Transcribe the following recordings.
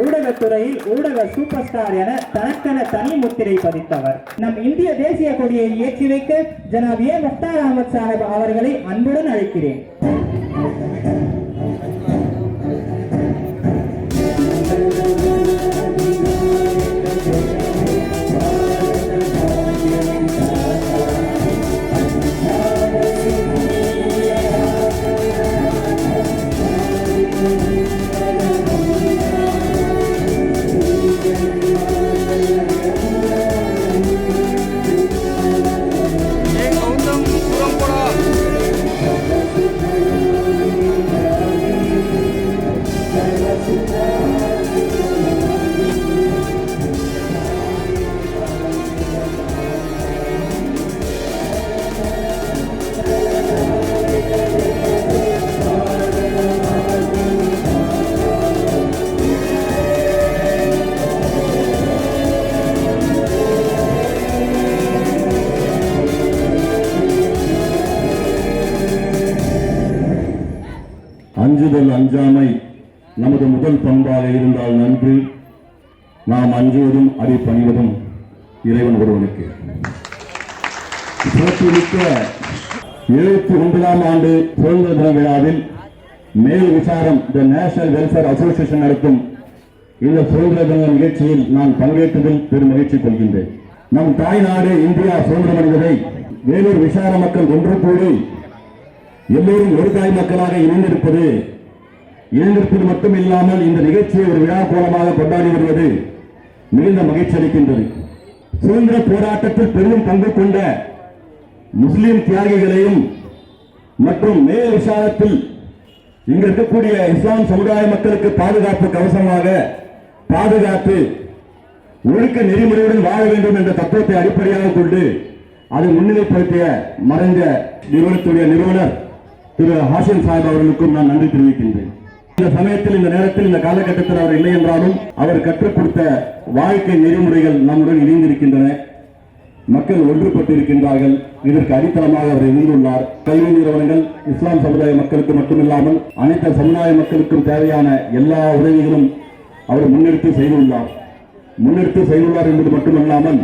ஊடகத்துறையில் ஊடக super star என தனக்கென தனி முத்திரை பதித்தவர். நம் இந்திய தேசிய கொடியை ஏற்றி வைக்க ஜனாப் ஏ முக்தார் அகமது சாஹிப் அவர்களை அன்புடன் அழைக்கிறேன். அஞ்சுதல் அஞ்சாமை நமது முதல் பண்பாக இருந்தால் நன்று. நாம் அஞ்சுவதும் அதை பணிவதும் இறைவன் ஒருவனுக்கு. சிறப்புமிக்க எழுபத்தி ஒன்பதாம் ஆண்டு சுதந்திர தின விழாவில் மேல் விசாரம் த நேஷனல் வெல்ஃபேர் அசோசியேஷன் நடத்தும் இந்த சுதந்திர தின நிகழ்ச்சியில் நான் பங்கேற்றதில் பெரும் மகிழ்ச்சி கொள்கின்றேன். நம் தாய்நாடு இந்தியா சுதந்திரம் அடைவதை வேலூர் விசார மக்கள் ஒன்று கூடி எல்லோரும் ஒரு தாய் மக்களாக இணைந்திருப்பது இளைஞர்கள் மட்டும் இல்லாமல் இந்த நிகழ்ச்சியை ஒரு விழா கோலமாக கொண்டாடி வருவது மிகுந்த மகிழ்ச்சி அளிக்கின்றது. சுதந்திர போராட்டத்தில் பெரும் பங்கு கொண்ட முஸ்லிம் தியாகிகளையும் மற்றும் மேல் விசாரத்தில் இங்கு இருக்கக்கூடிய இஸ்லாம் சமுதாய மக்களுக்கு பாதுகாப்பு கவசமாக பாதுகாத்து ஒழுக்க நெறிமுறையுடன் வாழ வேண்டும் என்ற தத்துவத்தை அடிப்படையாக கொண்டு அதை முன்னிலைப்படுத்திய மறைந்த நிறுவனத்துடைய நிறுவனர் திரு ஹாசன் சாஹிப் அவர்களுக்கும் நான் நன்றி தெரிவிக்கின்றேன். இந்த சமயத்தில் இந்த நேரத்தில் இந்த காலகட்டத்தில் அவர் இல்லை என்றாலும் அவர் கற்றுக் கொடுத்த வாழ்க்கை நெறிமுறைகள் நம்முடன் இணைந்திருக்கின்றன. மக்கள் ஒன்றுபட்டிருக்கின்றார்கள். இதற்கு அடித்தளமாக அவர் இருந்துள்ளார். கல்வி நிறுவனங்கள் இஸ்லாம் சமுதாய மக்களுக்கு மட்டுமில்லாமல் அனைத்து சமுதாய மக்களுக்கும் தேவையான எல்லா உதவிகளும் அவர் முன்னெடுத்து செய்துள்ளார். முன்னெடுத்து செய்துள்ளார் என்பது மட்டுமல்லாமல்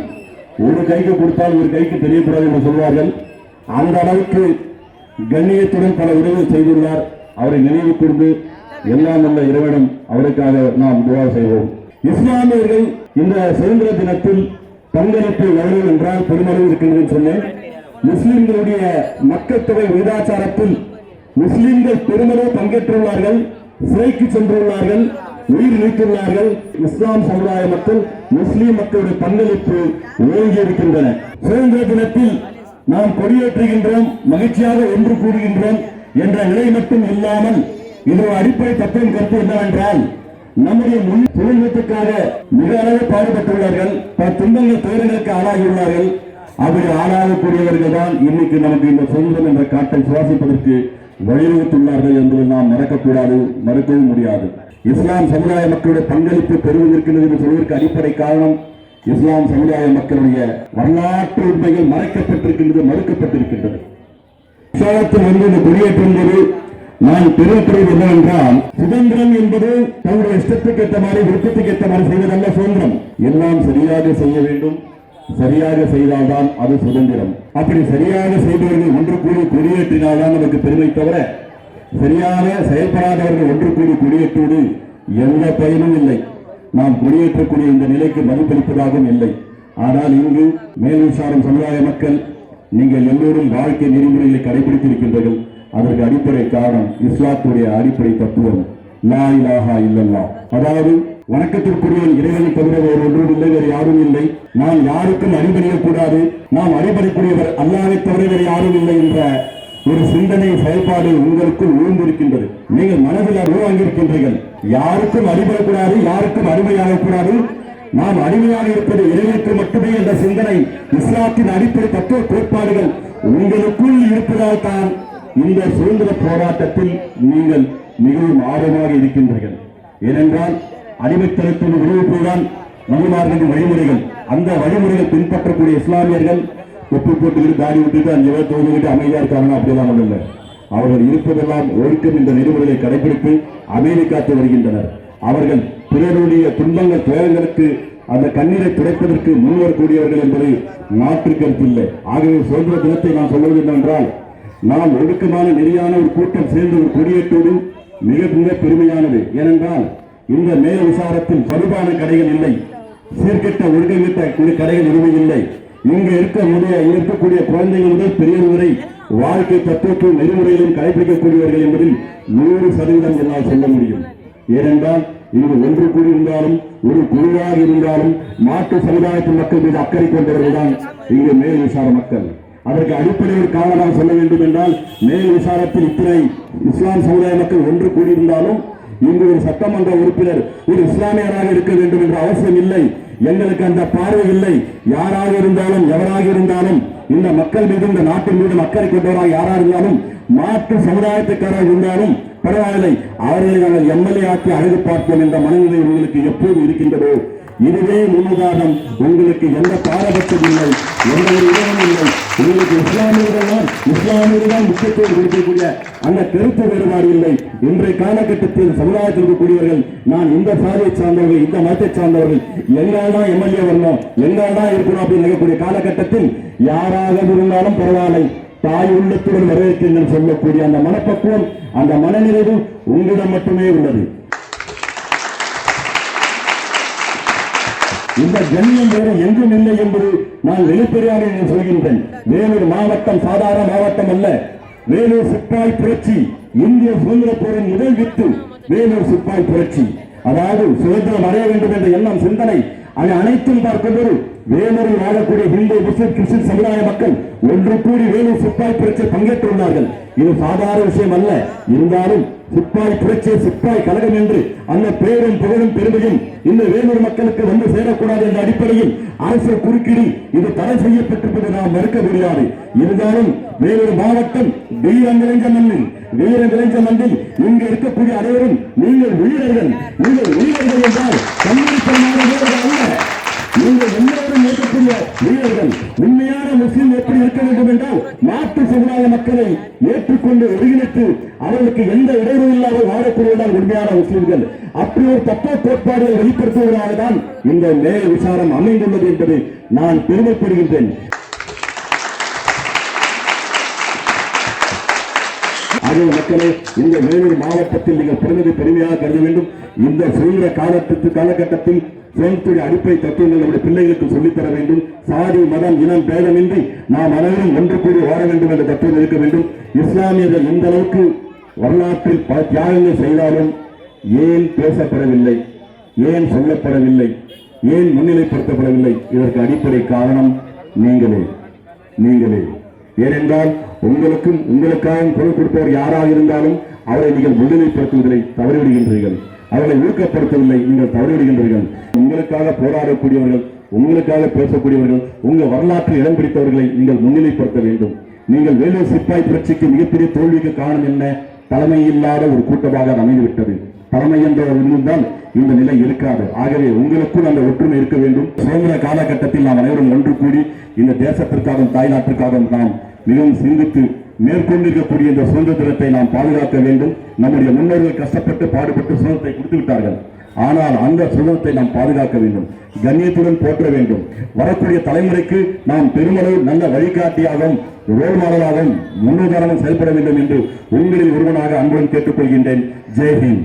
ஒரு கைக்கு கொடுத்தால் ஒரு கைக்கு தெரியக்கூடாது என்று சொல்வார்கள். அந்த அளவுக்கு கண்ணியத்துடன் பல உதவிகள் செய்துள்ளார். அவரை நினைவு கூர்ந்து எல்லாம் நல்ல இறைவனும் அவருக்காக நாம் துவா செய்வோம். இஸ்லாமியர்கள் இந்த சுதந்திர தினத்தில் பங்களிப்பு எவ்வளவு என்றால் பெருமளவு இருக்கின்றது சொன்னேன். முஸ்லிம்களுடைய மக்கள் தொகை விகிதாச்சாரத்தில் முஸ்லிம்கள் பெருமளவு பங்கேற்றுள்ளார்கள் சிறைக்கு சென்றுள்ளார்கள் உயிர் நீத்துள்ளார்கள். இஸ்லாம் சமுதாய மக்கள் முஸ்லிம் மக்களுடைய பங்களிப்பு ஓங்கி இருக்கின்றன. சுதந்திர தினத்தில் நாம் கொடியேற்றுகின்றோம் மகிழ்ச்சியாக ஒன்று கூடுகின்றோம் என்ற நிலை மட்டும் இல்லாமல் இதோட அடிப்படை தத்துவம் கருத்து என்னவென்றால் நம்முடைய முன் தொழில்நுட்பத்துக்காக மிக அளவு பாடுபட்டுள்ளார்கள் பல துன்பங்கள் துயரங்களுக்கு ஆளாகியுள்ளார்கள். அப்படி ஆளாகக்கூடியவர்கள் தான் இன்னைக்கு நமக்கு இந்த சுதந்திரம் என்ற காட்டை சுவாசிப்பதற்கு வழிவகுத்துள்ளார்கள் என்பதை நாம் மறக்கக்கூடாது மறுக்கவும் முடியாது. இஸ்லாம் சமுதாய மக்களுடைய பங்களிப்பு பெறுவதற்கிறது என்று சொல்வதற்கு அடிப்படை காரணம் இஸ்லாம் சமுதாய மக்களுடைய வரலாற்று உண்மைகள் மறைக்கப்பட்டிருக்கின்றது மறுக்கப்பட்டிருக்கின்றது. விசாரத்தில் வந்து இந்த குடியேற்றம் நான் பெருமைப்படுவது என்னவென்றால் சுதந்திரம் என்பது தன்னுடைய இஷ்டத்துக்கு ஏற்ற மாதிரி விருப்பத்துக்கு ஏற்ற மாதிரி செய்வதல்ல சுதந்திரம். எல்லாம் சரியாக செய்ய வேண்டும். சரியாக செய்தால்தான் அது சுதந்திரம். அப்படி சரியாக செய்பவர்கள் ஒன்று கூடி குடியேற்றினால்தான் நமக்கு பெருமை தவிர சரியாக செயல்படாதவர்கள் ஒன்று கூடி குடியேற்றுவது எந்த பயனும் இல்லை. நாம் குடியேற்றக்கூடிய இந்த நிலைக்கு மதிப்பளிப்பதாகவும் இல்லை. ஆனால் இங்கு மேல்விசாரம் சமுதாய மக்கள் நீங்கள் எல்லோரும் வாழ்க்கை நெறிமுறைகளை கடைபிடித்திருக்கின்றீர்கள். அதற்கு அடிப்படை காரணம் இஸ்லாத்துடைய அடிப்படை தத்துவம். லா இலாஹா இல்லல்லா அதாவது வணக்கத்திற்குரியவன் இறைவனை தவிர வேறு ஒன்றும் இல்லை வேறு யாரும் இல்லை. நாம் யாருக்கும் அடிபணியக்கூடாது. நாம் அடிபடக்கூடியவர் அல்லாவை தவிர வேறு யாரும் இல்லை என்ற ஒரு சிந்தனை செயல்பாடு உங்களுக்குள் ஊர்ந்திருக்கின்றது. நீங்கள் மனதில் உருவாங்கியிருக்கின்றீர்கள். யாருக்கும் அடிபடக்கூடாது யாருக்கும் அடிமையாகக்கூடாது. நாம் அடிமையாக இருப்பது இறைவனுக்கு மட்டுமே என்ற சிந்தனை இஸ்லாத்தின் அடிப்படை தத்துவ கோட்பாடுகள் உங்களுக்குள் இருப்பதால் தான் இந்த சுதந்திர போராட்டத்தில் நீங்கள் மிகவும் ஆர்வமாக இருக்கின்றீர்கள். ஏனென்றால் அடிமைத்தனத்தின் விடுவிப்புதான் நபிமார்களின் வழிமுறைகள் அந்த வழிமுறைகளை பின்பற்றக்கூடிய இஸ்லாமியர்கள் ஒப்பு போட்டுக்கிட்டு தாடி விட்டுட்டு அஞ்சு பேர் தோதுகிட்டு அமைதியா இருக்காங்க அப்படிலாம் ஒன்றும் இல்லை. அவர்கள் இருப்பதெல்லாம் ஒழுக்கம் இந்த நெறிமுறைகளை கடைபிடித்து அமைதி காத்து வருகின்றனர். அவர்கள் பிறருடைய துன்பங்கள் துயரங்களுக்கு அந்த கண்ணீரை துடைப்பதற்கு முன்வரக்கூடியவர்கள் என்பது மாற்று கருத்தில்லை ஆகவே சுதந்திர தினத்தை நான் சொல்வது என்னவென்றால் நாம் ஒழுக்கமான நெறியான ஒரு கூட்டம் சேர்ந்து ஒரு கொடியேற்றோடு மிக மிக பெருமையானது. ஏனென்றால் இந்த மேல் விசாரத்தில் படுபான கடைகள் இல்லை. சீர்கெட்ட ஒழுங்கமிட்ட கடைகள் எதுவும் இல்லை. இங்கு இருக்க முடிய இருக்கக்கூடிய குழந்தைகள் முதல் பெரியவர் வரை வாழ்க்கை தத்துவத்தின் நெறிமுறைகளையும் கடைபிடிக்கக்கூடியவர்கள் என்பதில் நூறு சதவீதம் என்னால் சொல்ல முடியும். ஏனென்றால் இங்கு ஒன்று கூடியிருந்தாலும் ஒரு குழுவாக இருந்தாலும் மாற்று சமுதாயத்தின் மக்கள் மீது அக்கறை கொண்டவர்கள் தான் இங்கு மேல் விசார மக்கள். அதற்கு அடிப்படையில் காரணமாக சொல்ல வேண்டும் என்றால் மேல் விசாரத்தில் இத்தனை இஸ்லாம் சமுதாய மக்கள் ஒன்று கூடியிருந்தாலும் இங்கு ஒரு சட்டமன்ற உறுப்பினர் ஒரு இஸ்லாமியராக இருக்க வேண்டும் என்ற அவசியம் இல்லை. எங்களுக்கு அந்த பார்வை இல்லை. யாராக இருந்தாலும் எவராக இருந்தாலும் இந்த மக்கள் மீது இந்த நாட்டின் மீது அக்கறை கொண்டவராக யாராக இருந்தாலும் மாற்று சமுதாயத்துக்காரராக இருந்தாலும் பரவாயில்லை. அவர்களை நாங்கள் எம்எல்ஏ ஆக்கி அழகு பார்ப்போம் என்ற மனநிலை உங்களுக்கு எப்போது இருக்கின்றதோ இதுவே முன்னுதாரணம். உங்களுக்கு எந்த பாரபட்சம் இல்லை எந்த ஒரு இடமும் இல்லை. உங்களுக்கு இஸ்லாமியர்கள் இஸ்லாமியர்கள் முக்கியத்துவம் கொடுக்கக்கூடிய அந்த கருத்து வேறுபாடு இல்லை. இன்றைய காலகட்டத்தில் சமுதாயத்தில் இருக்கக்கூடியவர்கள் நான் இந்த சாதியை சார்ந்தவர்கள் இந்த மதத்தை சார்ந்தவர்கள் எங்கால் எம்எல்ஏ வரணும் எங்கால் இருக்கணும் அப்படின்னு நினைக்கக்கூடிய காலகட்டத்தில் யாராக இருந்தாலும் பரவாயில்லை. தாய் உள்ளத்துடன் வரவேற்கிறேன் சொல்லக்கூடிய அந்த மனப்பக்குவம் அந்த மனநிறைவு உங்களிடம் மட்டுமே உள்ளது. இந்த கண்ணியம் வேறு எங்கும் இல்லை என்பது நான் வெளிப்பெரியாரில் சொல்கின்றேன். வேலூர் மாவட்டம் சாதாரண மாவட்டம் அல்ல. வேலூர் சிப்பாய் புரட்சி இந்திய சுதந்திர போரின் முதல் வித்து வேலூர் சிப்பாய் புரட்சி. அதாவது சுதந்திரம் அடைய வேண்டும் என்ற எண்ணம் சிந்தனை அதை அனைத்தும் பார்க்கும்போது வேலூரில் வாழக்கூடிய ஹிந்து முஸ்லிம் கிறிஸ்டின் சமுதாய மக்கள் ஒன்று கூடி வேலூர் சிப்பாய் புரட்சியில் பங்கேற்றுள்ளார்கள் இது சாதாரண விஷயம் அல்ல. இருந்தாலும் சிப்பாய் புரட்சி சிப்பாய் கழகம் என்று அந்த பேரும் புகழும் பெருமையும் இந்த வேலூர் மக்களுக்கு வந்து சேரக்கூடாது என்ற அடிப்படையில் அரசு குறுக்கீடு இது தடை செய்யப்பட்டிருப்பதை நாம் மறுக்க முடியாது. இருந்தாலும் வேலூர் மாவட்டம் வீரங்கிளைஞ்ச மண்ணில் வீரங்கிளைஞ்ச மண்ணில் இங்கு இருக்கக்கூடிய அனைவரும் நீங்கள் வீரர்கள். நீங்கள் வீரர்கள் என்றால் நீங்கள் எல்லோரும் ஏற்கக்கூடிய வீரர்கள் உண்மையான முஸ்லீம் எப்படி இருக்க வேண்டும் என்றால் மாற்று சமுதாய மக்களை ஏற்றுக்கொண்டு ஒருங்கிணைத்து அவர்களுக்கு எந்த இடைவெளி இல்லாமல் வாழக்கூடியதான் உண்மையான முஸ்லீம்கள். அப்படி ஒரு தத்துவ கோட்பாடுகளை வெளிப்படுத்துவதாக தான் இந்த மேல் விசாரம் அமைந்துள்ளது என்பதை நான் பெருமைப்படுகின்றேன். ஆகிய மக்களே இந்த வேலூர் மாவட்டத்தில் நீங்கள் பிறந்ததை பெருமையாக கருத வேண்டும். இந்த சுதந்திர காலத்துக்கு காலகட்டத்தில் சுதந்திர அடிப்படை தத்துவங்கள் நம்முடைய பிள்ளைகளுக்கு சொல்லித்தர வேண்டும். சாதி மதம் இனம் பேதமின்றி நாம் அனைவரும் ஒன்று கூடி வாழ வேண்டும் என்ற தத்துவம் இருக்க வேண்டும். இஸ்லாமியர்கள் எந்த அளவுக்கு வரலாற்றில் பல தியாகங்கள் செய்தாலும் ஏன் பேசப்படவில்லை? ஏன் சொல்லப்படவில்லை? ஏன் முன்னிலைப்படுத்தப்படவில்லை? இதற்கு அடிப்படை காரணம் நீங்களே. நீங்களே. ஏனென்றால் உங்களுக்கும் உங்களுக்காக குரல் கொடுப்பவர் யாராக இருந்தாலும் அவரை நீங்கள் முன்னிலைப்படுத்துவதை தவறிவிடுகின்றீர்கள். அவர்களை ஊக்கப்படுத்தவில்லை நீங்கள் தவறிவிடுகின்றீர்கள். உங்களுக்காக போராடக்கூடியவர்கள் உங்களுக்காக பேசக்கூடியவர்கள் உங்கள் வரலாற்றில் இடம் பிடித்தவர்களை நீங்கள் முன்னிலைப்படுத்த வேண்டும். நீங்கள் வேலூர் சிப்பாய் புரட்சிக்கு மிகப்பெரிய தோல்விக்கு காரணம் என்ன? தலைமை இல்லாத ஒரு கூட்டமாக அது அமைந்துவிட்டது. தலைமை என்ற இருந்தால் இந்த நிலை இருக்காது. ஆகவே உங்களுக்குள் அந்த ஒற்றுமை இருக்க வேண்டும். சுதந்திர காலகட்டத்தில் நாம் அனைவரும் ஒன்று கூடி இந்த தேசத்திற்காகவும் தாய்நாட்டிற்காகவும் நாம் மிகவும் சிந்தித்து மேற்கொண்டிருக்கக்கூடிய இந்த சுதந்திரத்தை நாம் பாதுகாக்க வேண்டும். நம்முடைய முன்னோர்கள் கஷ்டப்பட்டு பாடுபட்டு சுதந்திரத்தை கொடுத்து விட்டார்கள். ஆனால் அந்த சுதந்திரத்தை நாம் பாதுகாக்க வேண்டும். கண்ணியத்துடன் போற்ற வேண்டும். வரக்கூடிய தலைமுறைக்கு நாம் பெருமளவு நல்ல வழிகாட்டியாகவும் ரோல் மாடலாகவும் முன்னுதாரணம் செயல்பட வேண்டும் என்று உங்களில் ஒருவனாக அன்புடன் கேட்டுக்கொள்கின்றேன். ஜெய்ஹிந்த்